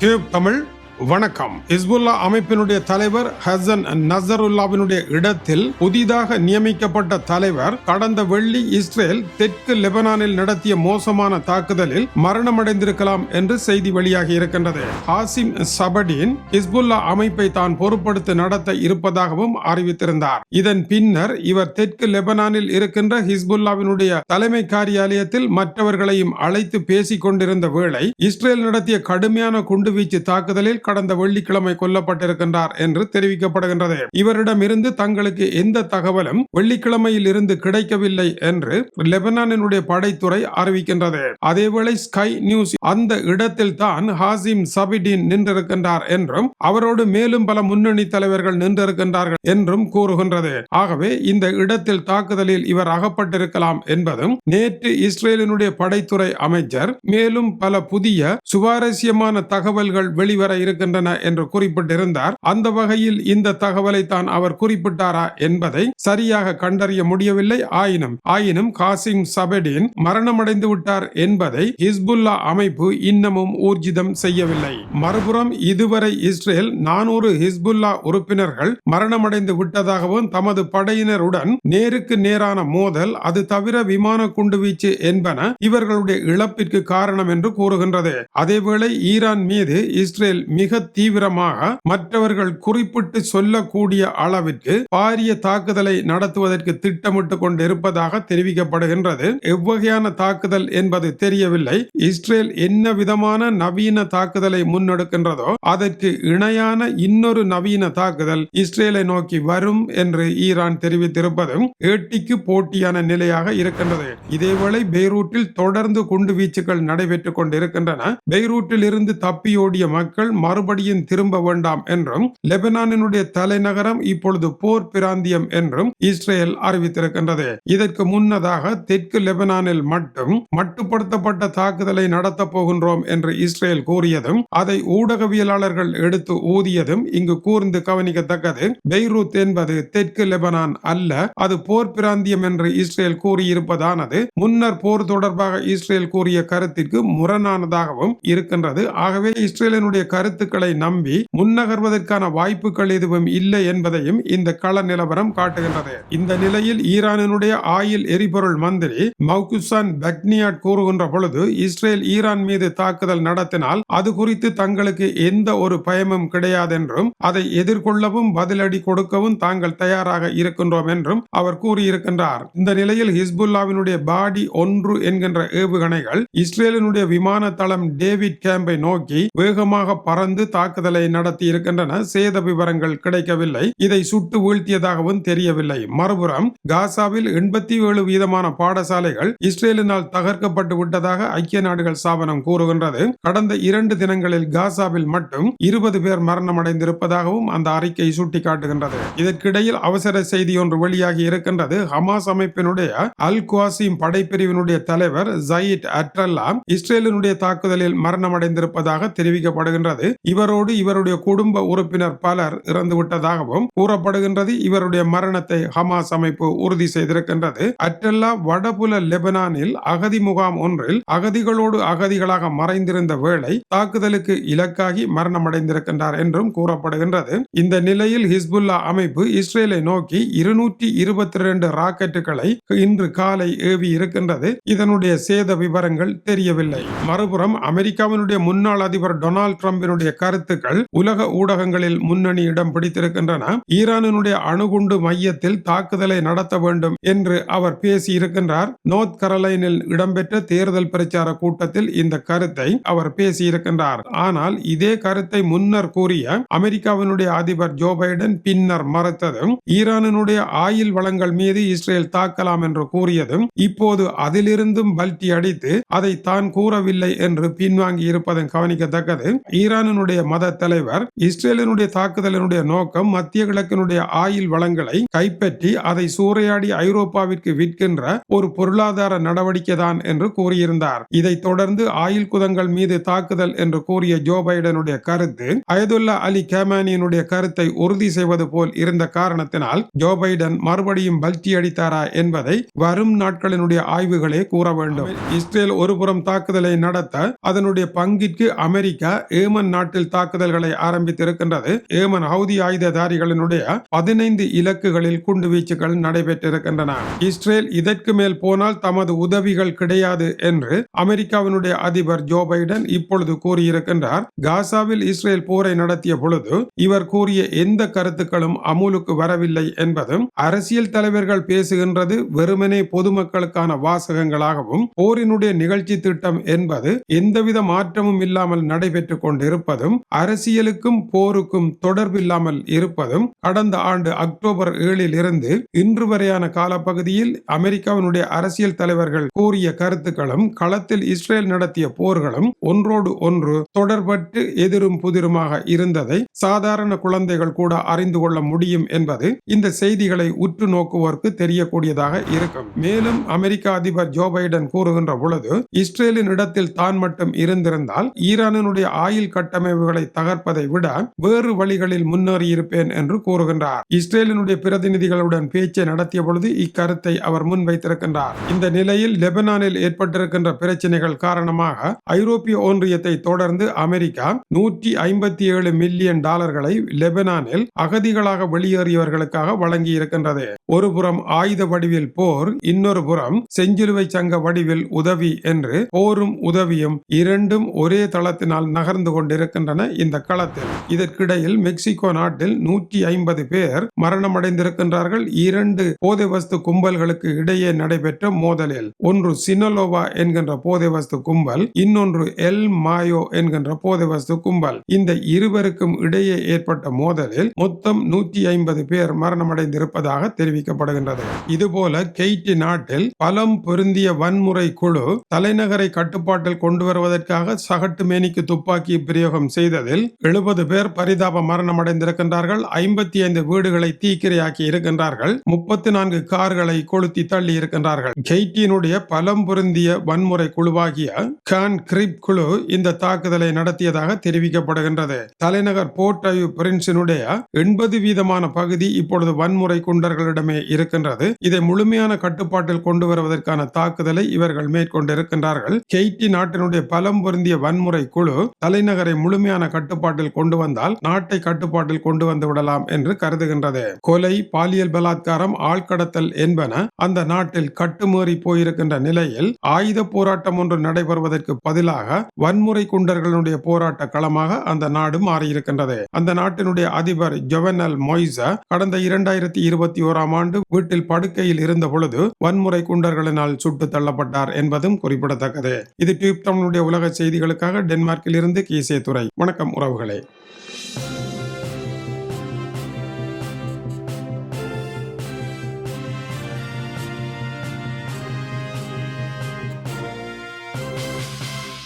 Cube Tamil வணக்கம். இஸ்புல்லா அமைப்பினுடைய தலைவர் ஹசன் நசருல்லாவினுடைய இடத்தில் புதிதாக நியமிக்கப்பட்ட தலைவர் கடந்த வெள்ளி இஸ்ரேல் தெற்கு லெபனானில் நடத்திய மோசமான தாக்குதலில் மரணமடைந்திருக்கலாம் என்று செய்தி வெளியாகி இருக்கின்றது. ஹாசிம் சபடின் ஹிஸ்புல்லா அமைப்பை தான் பொறுப்படுத்தி நடத்த இருப்பதாகவும் அறிவித்திருந்தார். இதன் பின்னர் இவர் தெற்கு லெபனானில் இருக்கின்ற ஹிஸ்புல்லாவினுடைய தலைமை காரியாலயத்தில் மற்றவர்களையும் அழைத்து பேசிக் கொண்டிருந்த வேளை இஸ்ரேல் நடத்திய கடுமையான குண்டுவீச்சு தாக்குதலில் கடந்த வெள்ளிக்கிழமை கொல்லப்பட்டிருக்கின்றார் என்று தெரிவிக்கப்படுகின்றது. இவரிடமிருந்து தங்களுக்கு எந்த தகவலும் வெள்ளிக்கிழமையில் இருந்து கிடைக்கவில்லை என்று லெபனானினுடைய படைத்துறை அறிவிக்கின்றது. அதேவேளை ஸ்கை நியூஸ் அந்த இடத்தில் தான் ஹாசிம் சபிடின் நின்றிருக்கின்றார் என்றும் அவரோடு மேலும் பல முன்னணி தலைவர்கள் நின்றிருக்கின்றார்கள் என்றும் கூறுகின்றது. ஆகவே இந்த இடத்தில் தாக்குதலில் இவர் அகப்பட்டிருக்கலாம் என்பதும் நேற்று இஸ்ரேலினுடைய படைத்துறை அமைச்சர் மேலும் பல புதிய சுவாரஸ்யமான தகவல்கள் வெளிவர இருக்கின்றன என்று குறிப்பிட்டிருந்தார். அந்த வகையில் இந்த தகவலை தான் அவர் குறிப்பிட்டாரா என்பதை சரியாக கண்டறிய முடியவில்லை. ஆயினும் ஆயினும் காசிம் சபெடின் மரணமடைந்து விட்டார் என்பதை ஹிஸ்புல்லா அமைப்பு இன்னமும் ஊர்ஜிதம் செய்யவில்லை. மறுபுறம் இதுவரை இஸ்ரேல் நானூறு ஹிஸ்புல்லா உறுப்பினர்கள் மரணமடைந்து விட்டதாகவும் தமது படையினருடன் நேருக்கு நேரான மோதல் அது தவிர விமான குண்டுவீச்சு என்பன இவர்களுடைய இழப்பிற்கு காரணம் என்று கூறுகின்றது. அதேவேளை ஈரான் மீது இஸ்ரேல் மிக தீவிரமாக மற்றவர்கள் குறிப்பிட்டு சொல்லக்கூடிய அளவிற்கு பாரிய தாக்குதலை நடத்துவதற்கு திட்டமிட்டு கொண்டிருப்பதாக தெரிவிக்கப்படுகின்றது. எவ்வகையான தாக்குதல் என்பது தெரியவில்லை. இஸ்ரேல் என்ன விதமான நவீன தாக்குதலை முன்னெடுக்கின்றதோ அதற்கு இணையான இன்னொரு நவீன தாக்குதல் இஸ்ரேலை நோக்கி வரும் என்று ஈரான் தெரிவித்திருப்பதும் ஏட்டிக்கு போட்டியான நிலையாக இருக்கின்றது. இதேவேளை பெய்ரூட்டில் தொடர்ந்து குண்டு வீச்சுகள் நடைபெற்றுக் கொண்டிருக்கின்றன. பெய்ரூட்டில் இருந்து தப்பியோடிய மக்கள் மறுபடியும் திரும்ப வேண்டாம் என்றும் லெபனானினுடைய தலைநகரம் இப்பொழுது போர் பிராந்தியம் என்றும் இஸ்ரேல் அறிவித்திருக்கின்றது. இதற்கு முன்னதாக தெற்கு லெபனானில் மட்டும் மட்டுப்படுத்தப்பட்ட தாக்குதலை நடத்தப் போகின்றோம் என்று இஸ்ரேல் கூறியதும் அதை ஊடகவியலாளர்கள் எடுத்து ஊதியதும் இங்கு கூர்ந்து கவனிக்கத்தக்கது. பெய்ரூத் என்பது தெற்கு லெபனான் அல்ல அது போர் பிராந்தியம் என்று இஸ்ரேல் கூறியிருப்பதானது. முன்னர் போர் தொடர்பாக இஸ்ரேல் கூறிய கருத்திற்கு முரணானதாகவும் இருக்கின்றது. ஆகவே இஸ்ரேலினுடைய கருத்து கருத்துக்களை நம்பி முன்னகர்வதற்கான வாய்ப்புகள் எதுவும் இல்லை என்பதையும் இந்த கள நிலவரம் காட்டுகின்றது. இந்த நிலையில் ஈரானினுடைய ஆயில் எரிபொருள் மந்திரி மௌகுசான் பக்னியாட் கூறுகின்ற பொழுது இஸ்ரேல் ஈரான் மீது தாக்குதல் நடத்தினால் அது குறித்து தங்களுக்கு எந்த ஒரு பயமும் கிடையாதென்றும் அதை எதிர்கொள்ளவும் பதிலடி கொடுக்கவும் தாங்கள் தயாராக இருக்கின்றோம் என்றும் அவர் கூறியிருக்கின்றார். இந்த நிலையில் ஹிஸ்புல்லாவினுடைய பாடி ஒன்று என்கின்ற ஏவுகணைகள் இஸ்ரேலினுடைய விமான தளம் டேவிட் கேம்பை நோக்கி வேகமாக பறந்து தாக்குதலை நடத்தி இருக்கின்றன. சேத விவரங்கள் கிடைக்கவில்லை. இதை சுட்டு வீழ்த்தியதாகவும் தெரியவில்லை. மறுபுறம் காசாவில் எண்பத்தி ஏழு வீதமான பாடசாலைகள் இஸ்ரேலினால் தகர்க்கப்பட்டு விட்டதாக ஐக்கிய நாடுகள் ஸ்தாபனம் கூறுகின்றது. கடந்த இரண்டு தினங்களில் காசாவில் மட்டும் இருபது பேர் மரணமடைந்திருப்பதாகவும் அந்த அறிக்கை சுட்டிக்காட்டுகின்றது. இதற்கிடையில் அவசர செய்தி ஒன்று வெளியாகி இருக்கின்றது. ஹமாஸ் அமைப்பினுடைய அல் குவாசிம் படைப்பிரிவினுடைய தலைவர் ஜயிட் அட்ரல்லா இஸ்ரேலினுடைய தாக்குதலில் மரணமடைந்திருப்பதாக தெரிவிக்கப்படுகின்றது. இவரோடு இவருடைய குடும்ப உறுப்பினர் பலர் இறந்து விட்டதாகவும் கூறப்படுகின்றது. இவருடைய மரணத்தை ஹமாஸ் அமைப்பு உறுதி செய்திருக்கின்றது. அற்றல்லா வடபுல லெபனானில் அகதி முகாம் ஒன்றில் அகதிகளோடு அகதிகளாக மறைந்திருந்த வேளை தாக்குதலுக்கு இலக்காகி மரணமடைந்திருக்கின்றார் என்றும் கூறப்படுகின்றது. இந்த நிலையில் ஹிஸ்புல்லா அமைப்பு இஸ்ரேலை நோக்கி இருநூற்றி இருபத்தி இரண்டு ராக்கெட்டுகளை இன்று காலை ஏவி இருக்கின்றது. இதனுடைய சேத விவரங்கள் தெரியவில்லை. மறுபுறம் அமெரிக்காவினுடைய முன்னாள் அதிபர் டொனால்ட் டிரம்பினுடைய கருத்துக்கள் உலக ஊடகங்களில் முன்னணி இடம் பிடித்திருக்கின்றன. ஈரானினுடைய அணுகுண்டு மையத்தில் தாக்குதலை நடத்த வேண்டும் என்று அவர் பேசியிருக்கின்றார். நோர்த் கரலைனில் இடம்பெற்ற தேர்தல் பிரச்சார கூட்டத்தில் இந்த கருத்தை அவர் பேசியிருக்கின்றார். ஆனால் இதே கருத்தை முன்னர் கூறிய அமெரிக்காவினுடைய அதிபர் ஜோ பைடன் பின்னர் மறுத்ததும் ஈரானினுடைய ஆயில் வளங்கள் மீது இஸ்ரேல் தாக்கலாம் என்று கூறியதும் இப்போது அதிலிருந்தும் பல்டி அடித்து அதை தான் கூறவில்லை என்று பின்வாங்கி இருப்பதன் கவனிக்கத்தக்கது. ஈரானின் ஈரானினுடைய மத தலைவர் இஸ்ரேலினுடைய தாக்குதலினுடைய நோக்கம் மத்திய கிழக்கினுடைய ஆயில் வளங்களை கைப்பற்றி அதை சூறையாடி ஐரோப்பாவிற்கு விற்கின்ற ஒரு பொருளாதார நடவடிக்கை தான் என்று கூறியிருந்தார். இதைத் தொடர்ந்து ஆயில் குதங்கள் மீது தாக்குதல் என்று கூறிய ஜோ பைடனுடைய கருத்து அயதுல்லா அலி கேமானியினுடைய கருத்தை உறுதி செய்வது போல் இருந்த காரணத்தினால் ஜோ பைடன் மறுபடியும் பல்டி அடித்தாரா என்பதை வரும் நாட்களினுடைய ஆய்வுகளே கூற வேண்டும். இஸ்ரேல் ஒருபுறம் தாக்குதலை நடத்த அதனுடைய பங்கிற்கு அமெரிக்கா ஏமன் நாட்டு நாட்டில் தாக்குதல்களை ஆரம்பித்திருக்கின்றது. ஏமன் ஹவுதி ஆயுததாரிகளினுடைய பதினைந்து இலக்குகளில் குண்டுவீச்சுகள் நடைபெற்றிருக்கின்றன. இஸ்ரேல் இதற்கு மேல் போனால் தமது உதவிகள் கிடையாது என்று அமெரிக்காவினுடைய அதிபர் ஜோ பைடன் இப்பொழுது கூறியிருக்கின்றார். காசாவில் இஸ்ரேல் போரை நடத்திய பொழுது இவர் கூறிய எந்த கருத்துக்களும் அமுலுக்கு வரவில்லை என்பதும் அரசியல் தலைவர்கள் பேசுகின்றது வெறுமனே பொதுமக்களுக்கான வாசகங்களாகவும் போரினுடைய நிகழ்ச்சி திட்டம் என்பது எந்தவித மாற்றமும் இல்லாமல் நடைபெற்றுக் கொண்டிருப்பது இருப்பதும் அரசியலுக்கும் போருக்கும் தொடர்பில்லாமல் இருப்பதும் கடந்த ஆண்டு அக்டோபர் ஏழில் இருந்து இன்று வரையான காலப்பகுதியில் அமெரிக்காவினுடைய அரசியல் தலைவர்கள் கூறிய கருத்துக்களும் களத்தில் இஸ்ரேல் நடத்திய போர்களும் ஒன்றோடு ஒன்று தொடர்பட்டு எதிரும் புதிருமாக இருந்ததை சாதாரண குழந்தைகள் கூட அறிந்து கொள்ள முடியும் என்பது இந்த செய்திகளை உற்று நோக்குவோருக்கு தெரியக்கூடியதாக இருக்கும். மேலும் அமெரிக்க அதிபர் ஜோ பைடன் கூறுகின்ற பொழுது இஸ்ரேலின் இடத்தில் தான் மட்டும் இருந்திருந்தால் ஈரானினுடைய ஆயில் கட்டமைப்புகளை தகர்ப்பதை விட வேறு வழிகளில் முன்னேறியிருப்பேன் என்று கூறுகின்றார். இஸ்ரேலினுடைய பிரதிநிதிகளுடன் பேச்சை நடத்திய பொழுது இக்கருத்தை அவர் முன்வைத்திருக்கின்றார். இந்த நிலையில் லெபனானில் ஏற்பட்டிருக்கின்ற பிரச்சனைகள் காரணமாக ஐரோப்பிய ஒன்றியத்தை தொடர்ந்து அமெரிக்கா நூற்றி ஐம்பத்தி ஏழு மில்லியன் டாலர்களை லெபனானில் அகதிகளாக வெளியேறியவர்களுக்காக வழங்கி இருக்கின்றது ஒரு புறம் ஆயுத வடிவில் போர் இன்னொரு புறம் செஞ்சிலுவை சங்க வடிவில் உதவி என்று போரும் உதவியும் இரண்டும் ஒரே தளத்தினால் நகர்ந்து இருக்கின்றன இந்த களத்தில். இதற்கிடையில் மெக்சிகோ நாட்டில் நூற்றி ஐம்பது பேர் மரணமடைந்திருக்கின்றார்கள். இரண்டு போதை வஸ்து கும்பல்களுக்கு இடையே நடைபெற்ற மோதலில் ஒன்று சினலோவா என்கின்ற போதை வஸ்து கும்பல் இன்னொன்று எல் மாயோ என்கின்ற போதை வஸ்து கும்பல். இந்த இருவருக்கும் இடையே ஏற்பட்ட மோதலில் மொத்தம் நூற்றி ஐம்பது பேர் மரணமடைந்திருப்பதாக தெரிவிக்கப்படுகின்றது. இதுபோல கெய்டி நாட்டில் பலம் பொருந்திய வன்முறை குழு தலைநகரை கட்டுப்பாட்டில் கொண்டு வருவதற்காக சகட்டு மேனிக்கு துப்பாக்கி பிரயோகம் செய்ததில் எழுபது பேர் பரிதாப மரணம் அடைந்திருக்கின்றார்கள் ஐம்பத்தி ஐந்து வீடுகளை தீக்கிரையாக்கி இருக்கின்றார்கள். முப்பத்தி நான்கு கார்களை கொளுத்தி தள்ளி இருக்கின்றார்கள். கெய்டியினுடைய பலம் பொருந்திய வன்முறை குழுவாகிய கான் கிரிப் குழு இந்த தாக்குதலை நடத்தியதாக தெரிவிக்கப்படுகின்றது. தலைநகர் போர்ட் ஐவ் பிரின்சினுடைய எண்பது வீதமான பகுதி இப்பொழுது வன்முறை குண்டர்களிடமே இருக்கின்றது. இதை முழுமையான கட்டுப்பாட்டில் கொண்டு வருவதற்கான தாக்குதலை இவர்கள் மேற்கொண்டிருக்கின்றார்கள். கெய்டி நாட்டினுடைய பலம் பொருந்திய வன்முறை குழு தலைநகரை முழு முழுமையான கட்டுப்பாட்டில் கொண்டு வந்தால் நாட்டை கட்டுப்பாட்டில் கொண்டு வந்து விடலாம் என்று கருதுகின்றது. கொலை பாலியல் பலாத்காரம் ஆழ்கடத்தல் என்பன அந்த நாட்டில் கட்டுமேறி போயிருக்கின்ற நிலையில் ஆயுத போராட்டம் ஒன்று நடைபெறுவதற்கு பதிலாக வன்முறை குண்டர்களுடைய போராட்ட களமாக அந்த நாடு மாறியிருக்கின்றது. அந்த நாட்டினுடைய அதிபர் ஜொவனல் மொய்ச கடந்த இரண்டாயிரத்தி இருபத்தி ஓராம் ஆண்டு வீட்டில் படுக்கையில் இருந்த பொழுது வன்முறை குண்டர்களினால் சுட்டு தள்ளப்பட்டார் என்பதும் குறிப்பிடத்தக்கது. இது டியூப் தமிழுடைய உலக செய்திகளுக்காக டென்மார்க்கில் இருந்து கீசே துறை வணக்கம் உறவுகளே.